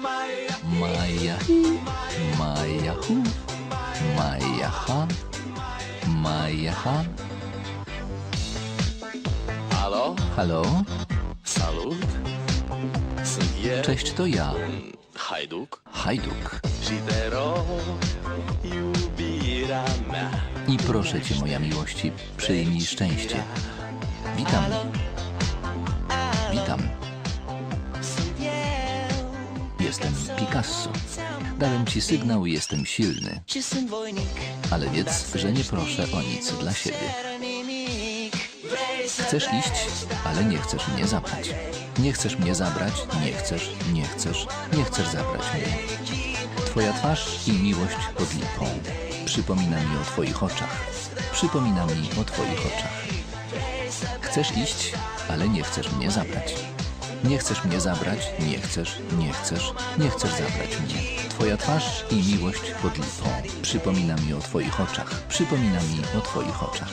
Maja hi, Maja hu, Maja ha, Maja ha. Halo? Halo? Salut? Cześć, to ja, Hajduk. Mea I proszę cię, moja miłości, przyjmij szczęście. Witam. Witam. Jestem Picasso. Dałem ci sygnał, jestem silny. Ale wiedz, że nie proszę o nic dla siebie. Chcesz iść, ale nie chcesz mnie zabrać. Nie chcesz mnie zabrać, nie chcesz, nie chcesz, nie chcesz zabrać mnie. Twoja twarz i miłość pod lipą. Przypomina mi o Twoich oczach. Przypomina mi o Twoich oczach. Chcesz iść, ale nie chcesz mnie zabrać. Nie chcesz mnie zabrać, nie chcesz, nie chcesz, nie chcesz zabrać mnie. Twoja twarz i miłość pod lipą. Przypomina mi o Twoich oczach. Przypomina mi o Twoich oczach.